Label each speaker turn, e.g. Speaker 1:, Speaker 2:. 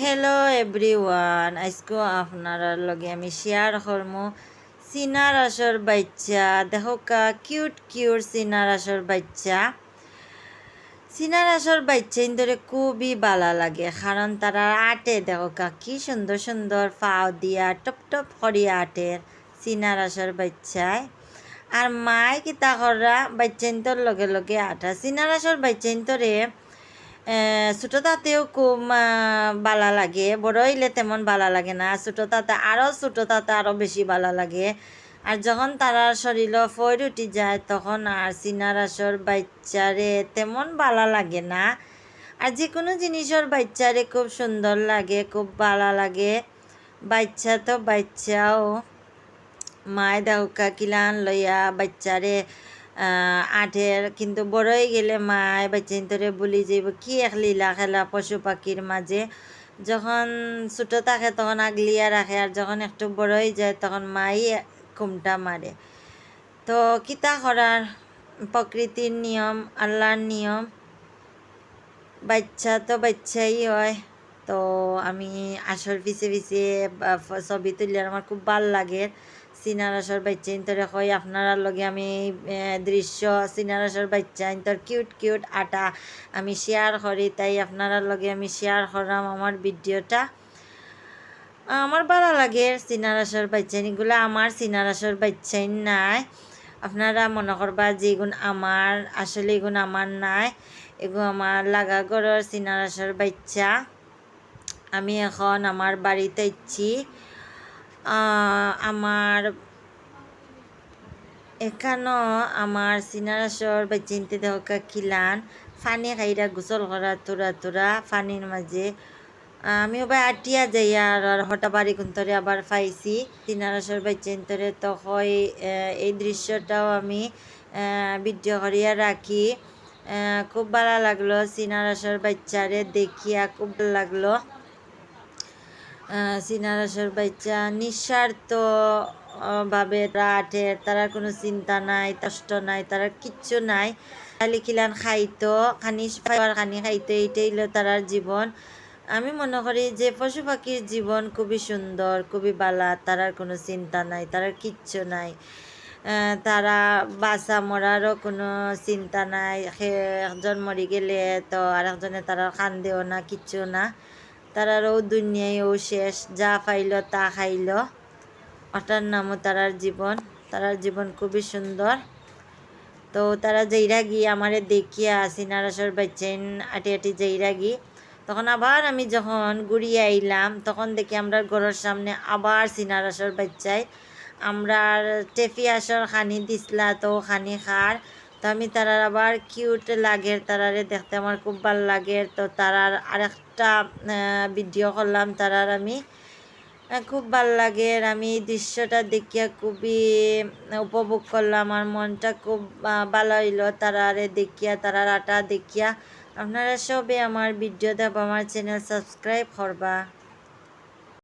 Speaker 1: Hello everyone আজকে আপনারা লগে আমি শেয়ার করমু আসর বাচ্চা। দেখো কা কিউট কিউট আসর বাচ্চা। আসর বাচ্চা ইন্দরে খুবই ভালো লাগে, কারণ তারা আটে। দেখো কা, কি সুন্দর সুন্দর ফাও দিয়া টপ টপ করিয়া আটের আসর বাচ্চায়। আর মায় কিতা করা বাচ্চাইন্তর লগে লগে আটা। সিনার আসর বাচ্চাইন্তরে ছোটো তাতেও খুব বালা লাগে। বড় হইলে তেমন বালা লাগে না। ছোটো তাতে আরও ছোটো তাতে আরও বেশি বালা লাগে। আর যখন তারা শরীর ফয়ের উঠি যায়, তখন আর সিনার আসর বাচ্চারে তেমন বালা লাগে না। আর যে কোনো জিনিসের বাচ্চারে খুব সুন্দর লাগে, খুব বালা লাগে। বাচ্চা তো বাচ্চাও মায় দাউকা কিলান লইয়া বাচ্চারে আঠের, কিন্তু বড় হয়ে গেলে মায় বাচ্চা ধরে বলি যাইব কি এক লীলা খেলা পশু পাখির মাঝে? যখন ছোটো থাকে তখন আগলিয়া রাখে, আর যখন একটু বড় হয়ে যায় তখন মাই কুমটা মারে। তো কিতা করার? প্রকৃতির নিয়ম, আল্লাহর নিয়ম। বাচ্চা তো বাচ্চাই হয়। তো আমি আসর পিছে পিছে ছবি তুললে আমার খুব ভালো লাগে। সিনারাসর বাচ্চা ইন্তরে কই আপনারা লগে আমি দৃশ্য সিনারাসর বাচ্চা ইন্তর কিউট কিউট আটা আমি শেয়ার করি তাই আপনারা লগে আমি শেয়ার করলাম আমার ভিডিওটা আমার ভালো লাগে সিনারাসর বাচ্চা এগুলো আমার সিনারাসর বাচ্চাই নাই। আপনারা মনে করবা যে এগুন আমার, আসলে এগুন আমার নাই। এগুলো আমার লাগা ঘরের সিনারাসর বাচ্চা। আমি এখন আমার বাড়িতে ইচ্ছি আমার এখানো আমার সিনারাসর বা চিনতে দেখা খিলান ফানি খাইরা গোসল করা তোরা তোরা ফানির মাঝে আমি ওবার আটিয়া যাই আর হঠাৎ বাড়ি কুন্তরে আবার পাইছি সিনারাসর বা চিন্তরে তো হয় এই দৃশ্যটাও আমি ভিডিও করিয়া রাখি খুব ভালো লাগল। সিনারাসর বাচ্চারে দেখিয়া খুব ভালো লাগল। সিনারাসর বাচ্চা, নিঃস্বার্থ ভাবে রাঠে তারা কোনো চিন্তা নাই, কষ্ট নাই, তারা কিচ্ছু নাই। খালি খিলান খাইতো, খানি ফাইবার খানি খাইতো, এইটাই হলো তারার জীবন। আমি মনে করি যে পশু পাখির জীবন খুবই সুন্দর, খুবই বালা, তারার কোনো চিন্তা নাই, তারার কিচ্ছু নাই। তারা বাসা মরারও কোনো চিন্তা নাই, সে একজন মরি গেলে তো আর একজনে তারা কান্দেও না, কিচ্ছু না। তারারও দুনিয়ায়ও শেষ, যা পাইল তা খাইল। ওটার নামও তারার জীবন। তারার জীবন খুবই সুন্দর। তো তারা যেইরা গিয়ে আমারে দেখিয়া সিনারাসর বাচ্চেন আটি আটি যেইরা গি তখন আবার আমি যখন ঘুরিয়ে আইলাম, তখন দেখি আমরা ঘরের সামনে আবার সিনারাসর বাচ্চায় আমরা টেফি আসর খানি দিসলা তো খানি খার। আমি তারার আবার কিউট লাগে, তারারে দেখতে আমার খুব ভালো লাগে। তো তারার আরেকটা ভিডিও করলাম, তারার আমি খুব ভালো লাগে। আমি দৃশ্যটা দেখিয়া খুবই উপভোগ করলাম। আমার মনটা খুব ভালো হইল তারারে দেখিয়া, তারার আটা দেখিয়া। আপনারা সবে আমার ভিডিও দেব আমার চ্যানেল সাবস্ক্রাইব করবা।